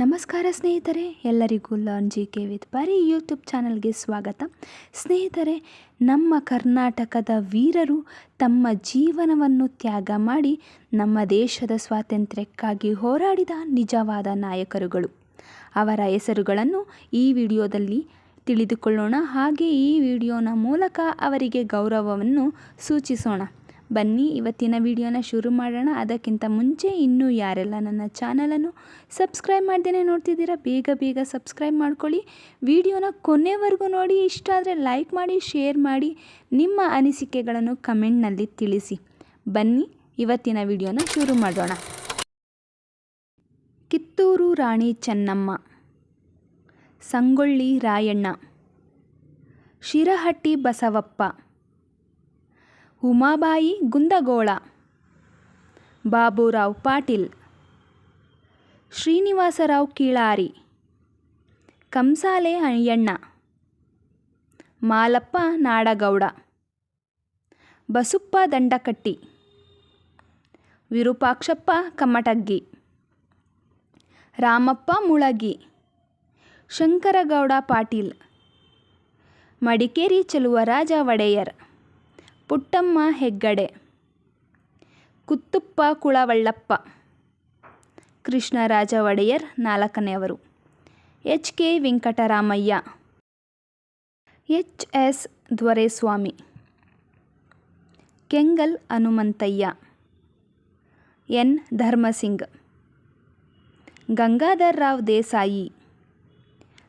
ನಮಸ್ಕಾರ ಸ್ನೇಹಿತರೆ, ಎಲ್ಲರಿಗೂ learn G K with Pari YouTube ಚಾನಲ್ಗೆ ಸ್ವಾಗತ. ಸ್ನೇಹಿತರೆ, ನಮ್ಮ ಕರ್ನಾಟಕದ ವೀರರು ತಮ್ಮ ಜೀವನವನ್ನು ತ್ಯಾಗ ಮಾಡಿ ನಮ್ಮ ದೇಶದ ಸ್ವಾತಂತ್ರ್ಯಕ್ಕಾಗಿ ಹೋರಾಡಿದ ನಿಜವಾದ ನಾಯಕರುಗಳು. ಅವರ ಹೆಸರುಗಳನ್ನು ಈ ವಿಡಿಯೋದಲ್ಲಿ ತಿಳಿದುಕೊಳ್ಳೋಣ. ಹಾಗೆ ಈ ವಿಡಿಯೋನ ಮೂಲಕ ಅವರಿಗೆ ಗೌರವವನ್ನು ಸೂಚಿಸೋಣ. ಬನ್ನಿ, ಇವತ್ತಿನ ವಿಡಿಯೋನ ಶುರು ಮಾಡೋಣ. ಅದಕ್ಕಿಂತ ಮುಂಚೆ ಇನ್ನೂ ಯಾರೆಲ್ಲ ನನ್ನ ಚಾನಲನ್ನು ಸಬ್ಸ್ಕ್ರೈಬ್ ಮಾಡ್ದೇ ನೋಡ್ತಿದ್ದೀರಾ, ಬೇಗ ಬೇಗ ಸಬ್ಸ್ಕ್ರೈಬ್ ಮಾಡ್ಕೊಳ್ಳಿ. ವಿಡಿಯೋನ ಕೊನೆವರೆಗೂ ನೋಡಿ, ಇಷ್ಟ ಆದರೆ ಲೈಕ್ ಮಾಡಿ, ಶೇರ್ ಮಾಡಿ, ನಿಮ್ಮ ಅನಿಸಿಕೆಗಳನ್ನು ಕಮೆಂಟ್ನಲ್ಲಿ ತಿಳಿಸಿ. ಬನ್ನಿ, ಇವತ್ತಿನ ವಿಡಿಯೋನ ಶುರು ಮಾಡೋಣ. Kittur Rani Chennamma, Sangolli Rayanna, Shirahatti Basavappa Umabai Gundagol. Baburao Patil. Srinivasa Rao Keelari. ಕಂಸಾಲೆ Ayyanna. Malappa Nadagouda. Basuppa Dandakatti. Virupakshappa Kammatagi. Ramappa Mulagi. Shankargouda Patil. Madikeri Cheluvaraja Wodeyar. Puttamma Heggade. Kuttuppa Kulavallappa. Krishnaraja Wodeyar ನಾಲ್ಕನೆಯವರು. H. K. Venkataramaiah. H. S. Doreswamy. Kengal Hanumanthaiah. N. Dharam Singh. Gangadhar Rao Desai.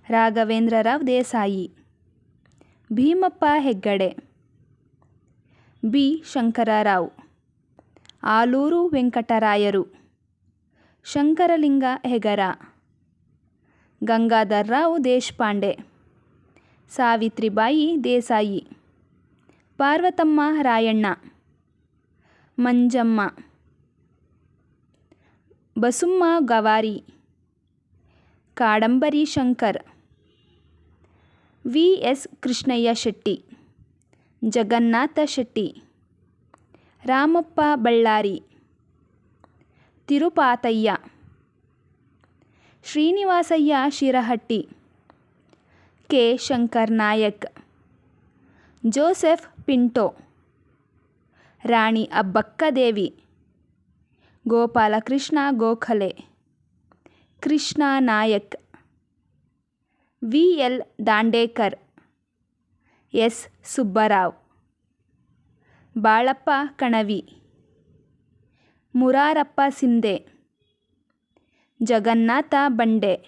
Raghavendra Rao Desai. Bhimappa Heggade. B. Shankarrao. Aluru ವೆಂಕಟರಾಯರು. Shankarlinga Hegara. Gangadhar Rao Deshpande. Savitribai Desai. Parvatamma Rayanna. Manjamma. Basumma Gavari. Kadambari Shankar. V. S. Krishnaiah Shetty. Jagannatha Shetty Ramappa Ballari Tirupathayya Srinivasayya Shirahatti K Shankar Nayak Joseph Pinto Rani Abbakkadevi Gopalakrishna Gokhale Krishna Nayak V L Dandekar S. Subbarao. Balappa Kanavi. Murarappa Sindhe. Jagannath Bande.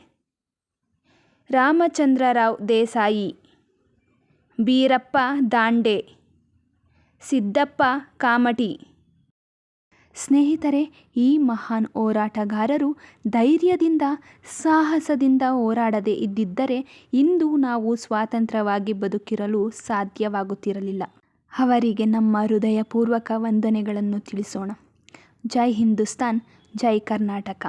Ramachandrarao Desai. Beerappa ದಾಂಡೆ. Siddappa ಕಾಮಟಿ. ಸ್ನೇಹಿತರೆ, ಈ ಮಹಾನ್ ಹೋರಾಟಗಾರರು ಧೈರ್ಯದಿಂದ, ಸಾಹಸದಿಂದ ಹೋರಾಡದೇ ಇದ್ದಿದ್ದರೆ ಇಂದು ನಾವು ಸ್ವಾತಂತ್ರ್ಯವಾಗಿ ಬದುಕಿರಲು ಸಾಧ್ಯವಾಗುತ್ತಿರಲಿಲ್ಲ. ಅವರಿಗೆ ನಮ್ಮ ಹೃದಯಪೂರ್ವಕ ವಂದನೆಗಳನ್ನು ತಿಳಿಸೋಣ. ಜೈ ಹಿಂದೂಸ್ತಾನ್, ಜೈ ಕರ್ನಾಟಕ.